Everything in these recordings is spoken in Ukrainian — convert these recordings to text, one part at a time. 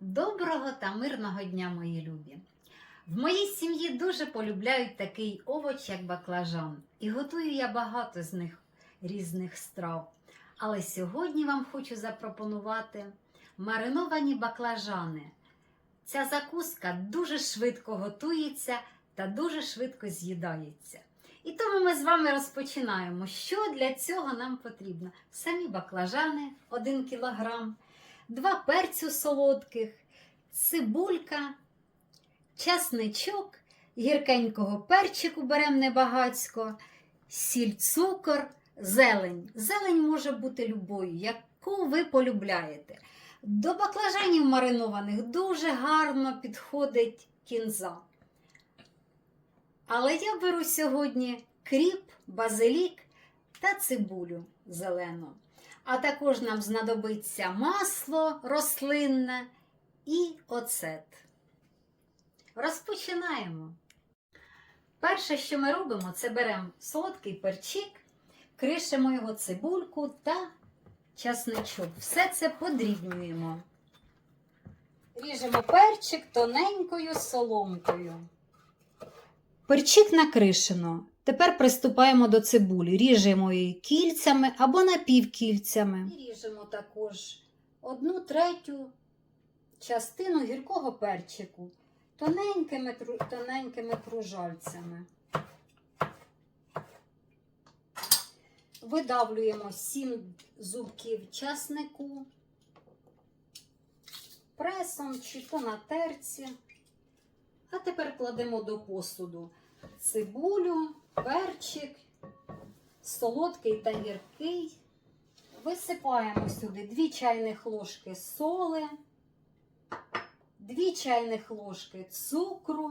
Доброго та мирного дня, мої любі! В моїй сім'ї дуже полюбляють такий овоч, як баклажан, і готую я багато з них різних страв. Але сьогодні вам хочу запропонувати мариновані баклажани. Ця закуска дуже швидко готується та дуже швидко з'їдається. І тому ми з вами розпочинаємо. Що для цього нам потрібно? Самі баклажани 1 кілограм, два перцю солодких, цибулька, часничок, гіркенького перчику беремо небагацько, сіль, цукор, зелень. Зелень може бути любою, яку ви полюбляєте. До баклажанів маринованих дуже гарно підходить кінза. Але я беру сьогодні кріп, базилік та цибулю зелену. А також нам знадобиться масло рослинне і оцет. Розпочинаємо. Перше, що ми робимо, це беремо солодкий перчик, кришимо його цибульку та часничок. Все це подрібнюємо. Ріжемо перчик тоненькою соломкою. Перчик накришено. Тепер приступаємо до цибулі. Ріжемо її кільцями або напівкільцями. І ріжемо також одну третю частину гіркого перчику тоненькими, тоненькими кружальцями. Видавлюємо 7 зубків часнику, пресом чи то на терці. А тепер кладемо до посуду цибулю, перчик, солодкий та гіркий. Висипаємо сюди 2 чайних ложки соли, 2 чайних ложки цукру.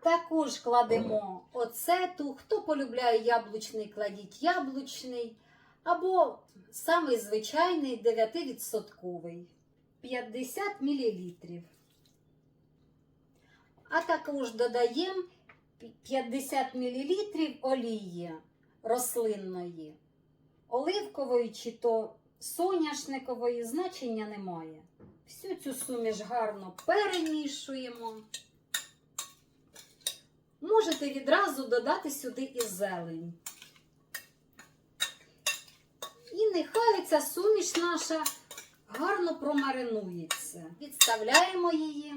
Також кладемо оцету. Хто полюбляє яблучний, кладіть яблучний. Або самий звичайний 9%, 50 мл. А також додаємо 50 мл олії рослинної, оливкової чи то соняшникової значення немає. Всю цю суміш гарно перемішуємо. Можете відразу додати сюди і зелень. І нехай ця суміш наша гарно промаринується. Відставляємо її.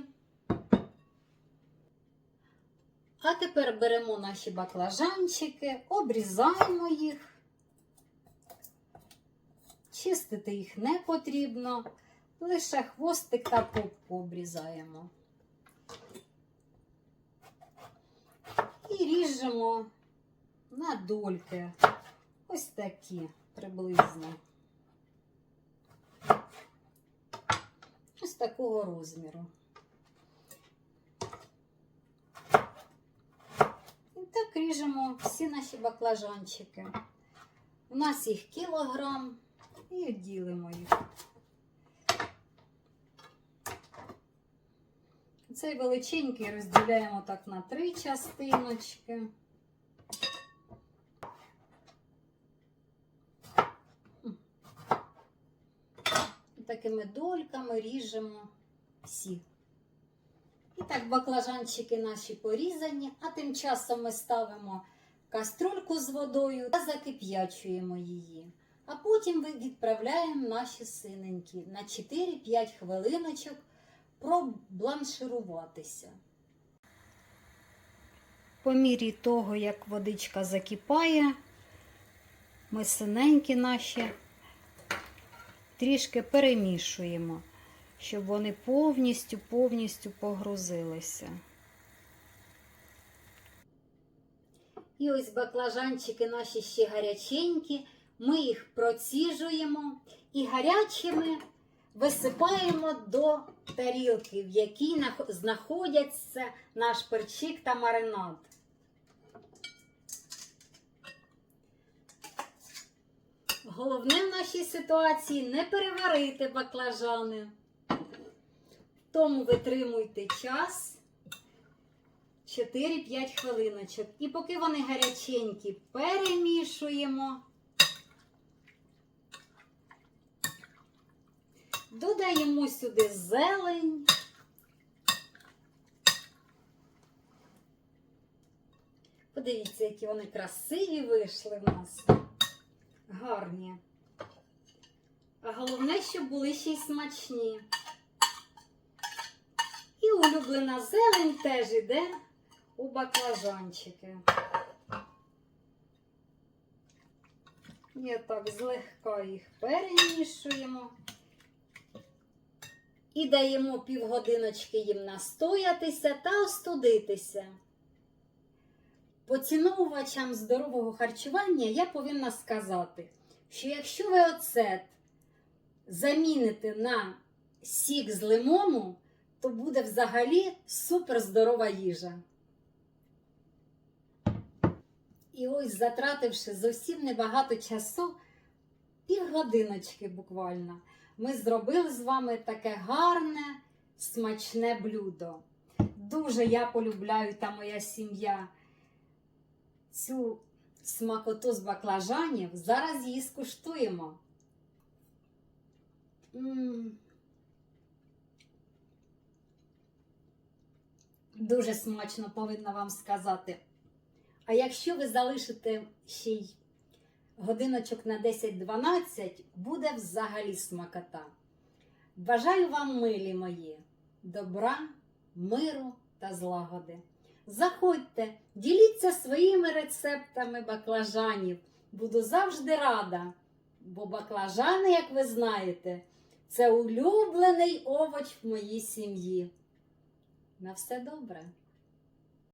А тепер беремо наші баклажанчики, обрізаємо їх. Чистити їх не потрібно, лише хвостик та попку обрізаємо. І ріжемо на дольки. Ось такі приблизно. Ось такого розміру. І ріжемо всі наші баклажанчики. У нас їх кілограм і ділимо їх. Цей величенький розділяємо так на три частиночки. Такими дольками ріжемо всі. Так, баклажанчики наші порізані, а тим часом ми ставимо каструльку з водою та закип'ячуємо її. А потім відправляємо наші синенькі на 4-5 хвилиночок пробланшируватися. По мірі того, як водичка закипає, ми синенькі наші трішки перемішуємо, щоб вони повністю повністю погрузилися. І ось баклажанчики наші ще гаряченькі, ми їх проціжуємо і гарячими висипаємо до тарілки, в якій знаходяться наш перчик та маринад. Головне в нашій ситуації не переварити баклажани. Тому витримуйте час 4-5 хвилиночок. І поки вони гаряченькі, перемішуємо. Додаємо сюди зелень. Подивіться, які вони красиві вийшли в нас. Гарні. А головне, щоб були ще й смачні. Улюблена зелень теж іде у баклажанчики. І так злегка їх перемішуємо. І даємо півгодиночки їм настоятися та остудитися. Поціновувачам здорового харчування я повинна сказати, що якщо ви оцет заміните на сік з лимону, то буде взагалі суперздорова їжа. І ось, затративши зовсім небагато часу, півгодиночки буквально, ми зробили з вами таке гарне, смачне блюдо. Дуже я полюбляю та моя сім'я цю смакоту з баклажанів. Зараз її скуштуємо. М. Дуже смачно повинна вам сказати. А якщо ви залишите ще й годиночок на 10-12, буде взагалі смакота. Бажаю вам, милі мої, добра, миру та злагоди. Заходьте, діліться своїми рецептами баклажанів. Буду завжди рада, бо баклажани, як ви знаєте, це улюблений овоч в моїй сім'ї. На все добре!